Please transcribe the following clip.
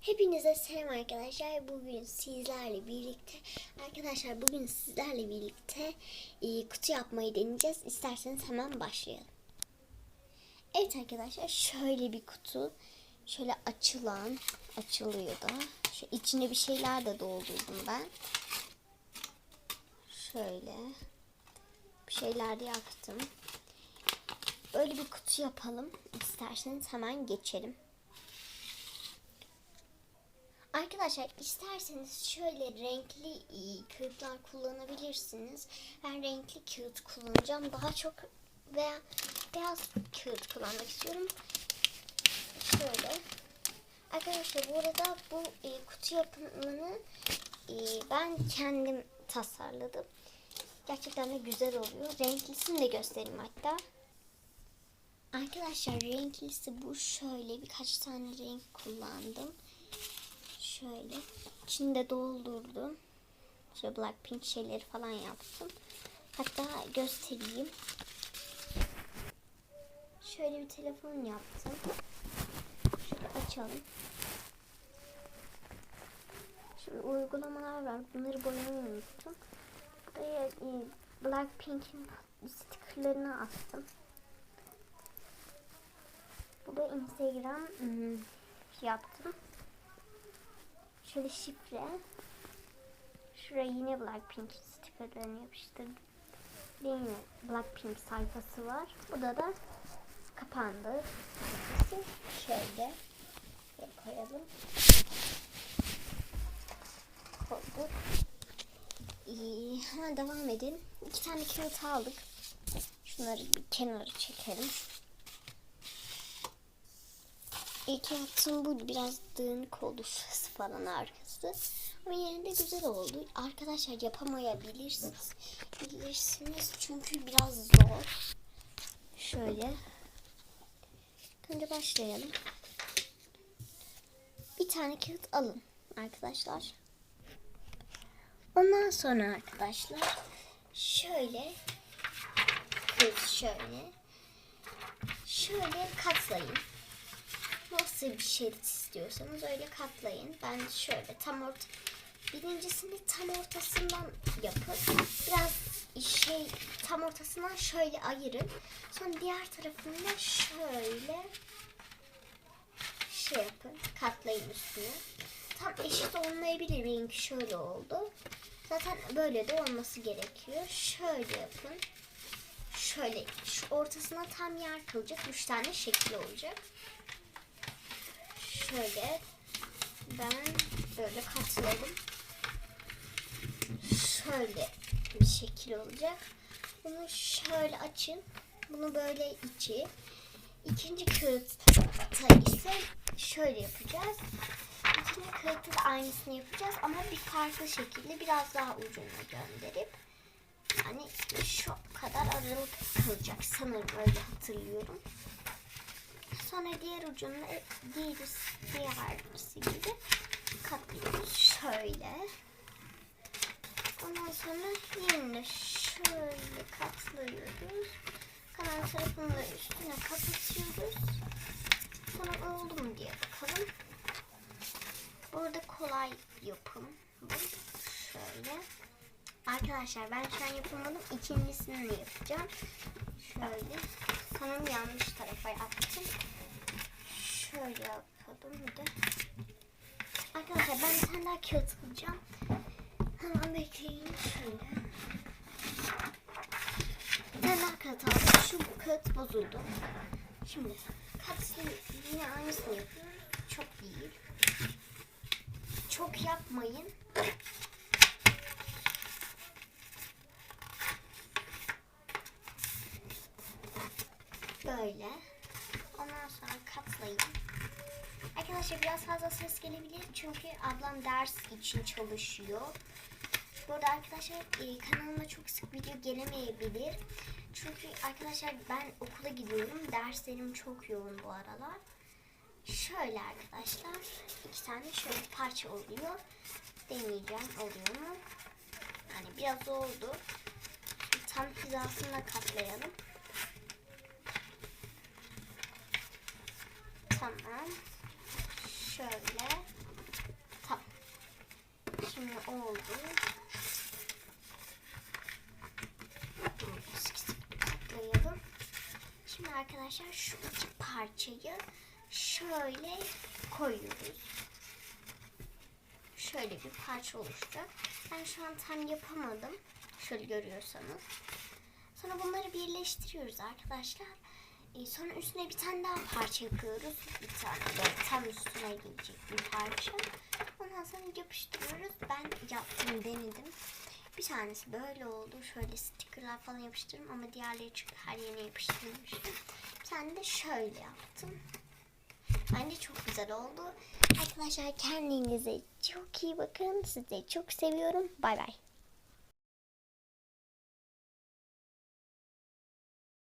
Hepinize selam arkadaşlar. Bugün sizlerle birlikte arkadaşlar bugün sizlerle birlikte e, kutu yapmayı deneyeceğiz. İsterseniz hemen başlayalım. Evet arkadaşlar şöyle bir kutu. Şöyle açılan açılıyor da. Şu içine bir şeyler de doldurdum ben. Şöyle bir şeyler de yaktım. Böyle bir kutu yapalım. İsterseniz hemen geçelim. Arkadaşlar isterseniz şöyle renkli e, kağıtlar kullanabilirsiniz. Ben renkli kağıt kullanacağım. Daha çok veya beyaz kağıt kullanmak istiyorum. Şöyle. Arkadaşlar bu arada bu e, kutu yapımını e, ben kendim tasarladım. Gerçekten de güzel oluyor. Renklisini de göstereyim hatta. Arkadaşlar renklisi bu. Şöyle birkaç tane renk kullandım. Şöyle içinde doldurdum. Şöyle Blackpink şeyleri falan yaptım. Hatta göstereyim. Şöyle bir telefon yaptım. Şöyle açalım. Şimdi uygulamalar var. Bunları boyamayı unuttum. Buraya e, Blackpink'in stickerlarını astım. Bu da Instagram hmm, yaptım. Şöyle şifre. Şuraya yine Blackpink stikerlerini yapıştırdım. Yine Blackpink sayfası var. Burada da kapandı. Sayfası. Şöyle koyalım. Koyduk. İyi, hemen devam edin. İki tane kağıt aldık. Şunları bir kenara çekelim. İlk yaptığım bu biraz dağınık oldu şurası falan arkası. Ama yine de güzel oldu. Arkadaşlar yapamayabilirsiniz. Bilirsiniz çünkü biraz zor. Şöyle. Önce başlayalım. Bir tane kağıt alın arkadaşlar. Ondan sonra arkadaşlar şöyle kağıt şöyle şöyle katlayın nasıl bir şerit istiyorsanız öyle katlayın. Ben şöyle tam orta birincisini tam ortasından yapın. Biraz şey tam ortasından şöyle ayırın. Sonra diğer tarafını da şöyle şey yapın. Katlayın üstüne. Tam eşit olmayabilir. Benimki şöyle oldu. Zaten böyle de olması gerekiyor. Şöyle yapın. Şöyle şu ortasına tam yer kalacak. Üç tane şekil olacak şöyle ben böyle katladım. Şöyle bir şekil olacak. Bunu şöyle açın. Bunu böyle içi. İkinci kağıtta ise şöyle yapacağız. İkinci kağıtta da aynısını yapacağız ama bir farklı şekilde biraz daha ucuna gönderip yani şu kadar aralık kalacak sanırım öyle hatırlıyorum. Sonra diğer ucunu diğer diğerisi gibi katlıyoruz. Şöyle. Ondan sonra yine şöyle katlıyoruz. Kalan tarafını da üstüne kapatıyoruz. Sonra oldu mu diye bakalım. Burada kolay yapım. Bu şöyle. Arkadaşlar ben şu an yapamadım. İkincisini yapacağım. Şöyle. Sanırım yanlış tarafa yaptım. Şöyle yapalım bir de. Arkadaşlar ben bir tane daha kağıt alacağım. Hemen bekleyin şöyle. Bir tane daha kağıt aldım. Şu kağıt bozuldu. Şimdi katlı yine aynısını yapıyoruz. Çok değil. Çok yapmayın. Böyle. Ondan sonra katlayın. Arkadaşlar biraz fazla ses gelebilir çünkü ablam ders için çalışıyor. Bu arada arkadaşlar e, kanalıma çok sık video gelemeyebilir. Çünkü arkadaşlar ben okula gidiyorum. Derslerim çok yoğun bu aralar. Şöyle arkadaşlar iki tane şöyle parça oluyor. Deneyeceğim oluyor mu? Yani biraz oldu. Şimdi tam hizasını katlayalım. Tamam. Şöyle. Şimdi oldu. Katlayalım. Şimdi arkadaşlar şu iki parçayı şöyle koyuyoruz. Şöyle bir parça oluşacak. Ben şu an tam yapamadım. Şöyle görüyorsanız. Sonra bunları birleştiriyoruz arkadaşlar. Ee, sonra üstüne bir tane daha parça yapıyoruz. Bir tane böyle tam üstüne gelecek bir parça. Ondan sonra yapıştırıyoruz. Ben yaptım, denedim. Bir tanesi böyle oldu. Şöyle stickerlar falan yapıştırdım ama diğerleri çünkü her yerine yapıştırmıştım. Bir tane de şöyle yaptım. Bence çok güzel oldu. Arkadaşlar kendinize çok iyi bakın. Sizi çok seviyorum. Bay bay.